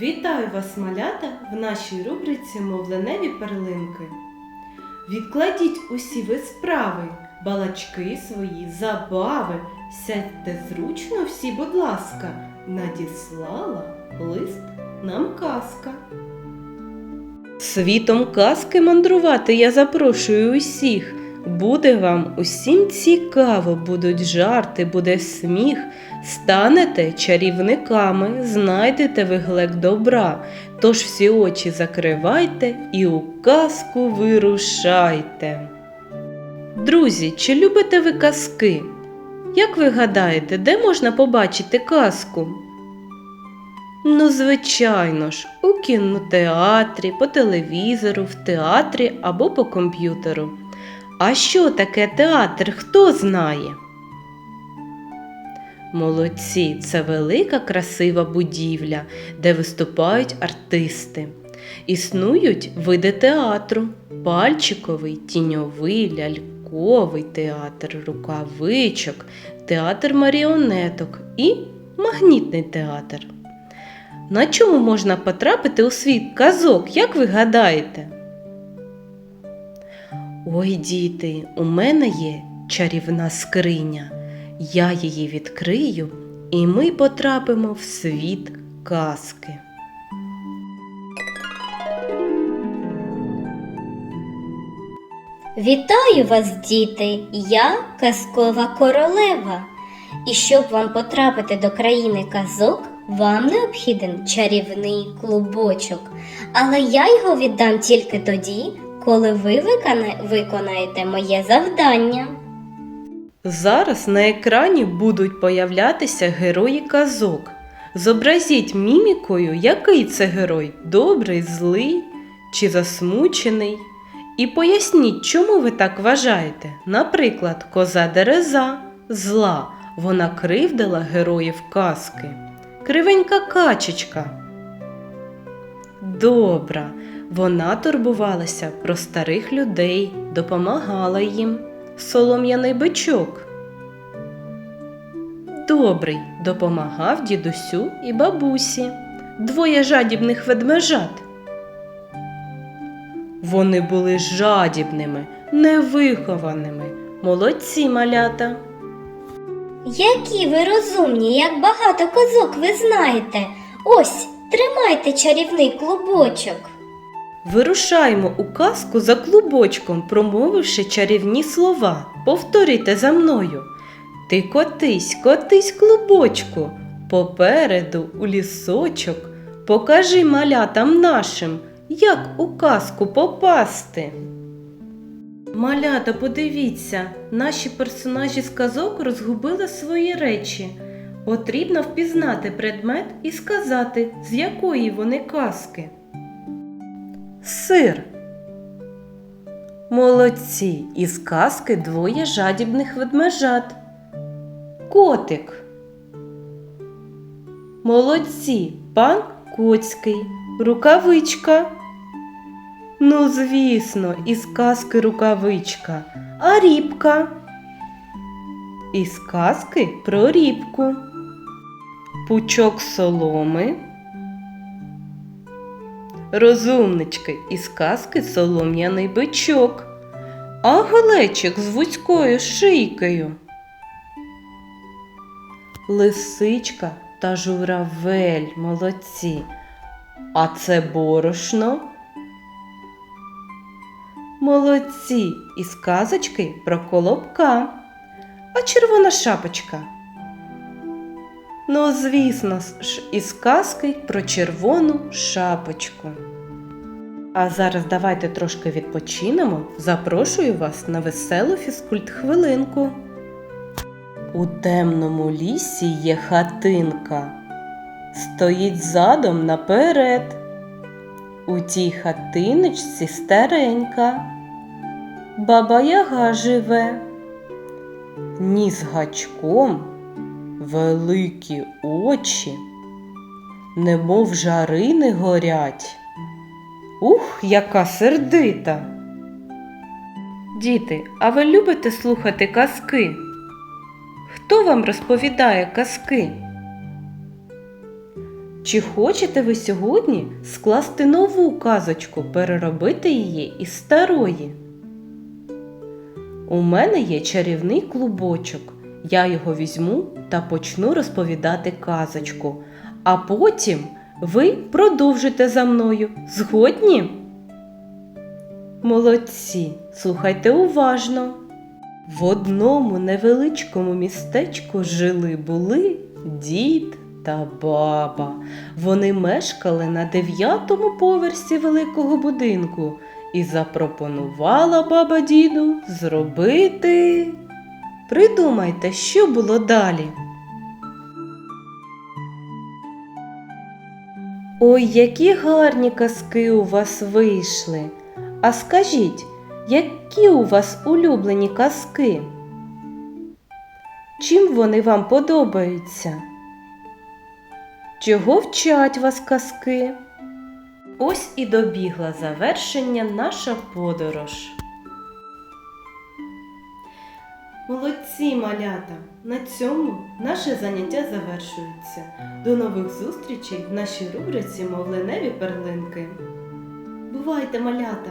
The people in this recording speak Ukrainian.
Вітаю вас, малята, в нашій рубриці Мовленеві перлинки. Відкладіть усі ви справи, балачки свої, забави. Сядьте зручно всі, будь ласка, надіслала лист нам казка. Світом казки мандрувати я запрошую усіх. Буде вам усім цікаво, будуть жарти, буде сміх. Станете чарівниками, знайдете ви глек добра. Тож всі очі закривайте і у казку вирушайте. Друзі, чи любите ви казки? Як ви гадаєте, де можна побачити казку? Ну, звичайно ж, у кінотеатрі, по телевізору, в театрі або по комп'ютеру. А що таке театр, хто знає? Молодці, це велика красива будівля, де виступають артисти. Існують види театру: пальчиковий, тіньовий, ляльковий театр, рукавичок, театр маріонеток і магнітний театр. На чому можна потрапити у світ казок, як ви гадаєте? Ой, діти, у мене є чарівна скриня. Я її відкрию, і ми потрапимо в світ казки. Вітаю вас, діти! Я казкова королева. І щоб вам потрапити до країни казок, вам необхіден чарівний клубочок. Але я його віддам тільки тоді, коли ви викона- виконаєте моє завдання. Зараз на екрані будуть появлятися герої казок. Зобразіть мімікою, який це герой добрий, злий чи засмучений. І поясніть, чому ви так вважаєте. Наприклад, коза Дереза зла, вона кривдила героїв казки. Кривенька качечка. Добра, вона турбувалася про старих людей, допомагала їм. Солом'яний бичок. Добрий допомагав дідусю і бабусі. Двоє жадібних ведмежат. Вони були жадібними, невихованими, молодці малята. Які ви розумні, як багато казок ви знаєте. Ось, тримайте чарівний клубочок. Вирушаємо у казку за клубочком, промовивши чарівні слова. Повторюйте за мною. Ти котись, котись, клубочку, попереду у лісочок. Покажи малятам нашим, як у казку попасти. Малята, подивіться, наші персонажі з казок розгубили свої речі. Потрібно впізнати предмет і сказати, з якої вони казки. Сир. Молодці. Із казки двоє жадібних ведмежат. Котик. Молодці. Пан Коцький. Рукавичка. Ну, звісно, із казки рукавичка. А рібка. Із казки про рібку. Пучок соломи. Розумнички із казки солом'яний бичок, а глечик з вузькою шийкою. Лисичка та журавель молодці. А це борошно. Молодці із казочки про колобка. А червона шапочка. Ну, звісно ж, із казки про червону шапочку. А зараз давайте трошки відпочинемо. Запрошую вас на веселу фізкульт-хвилинку. У темному лісі є хатинка. Стоїть задом наперед. У тій хатиночці старенька. Баба Яга живе. Ніс гачком великі очі, немов жарини горять. Ух, яка сердита. Діти, а ви любите слухати казки? Хто вам розповідає казки? Чи хочете ви сьогодні скласти нову казочку, переробити її із старої? У мене є чарівний клубочок. Я його візьму та почну розповідати казочку. А потім ви продовжите за мною. Згодні? Молодці, слухайте уважно. В одному невеличкому містечку жили були дід та баба. Вони мешкали на дев'ятому поверсі великого будинку і запропонувала баба діду зробити. Придумайте, що було далі. Ой, які гарні казки у вас вийшли. А скажіть, які у вас улюблені казки? Чим вони вам подобаються? Чого вчать вас казки? Ось і добігла завершення наша подорож. Молодці, малята! На цьому наше заняття завершується. До нових зустрічей в нашій рубриці Мовленеві перлинки. Бувайте, малята!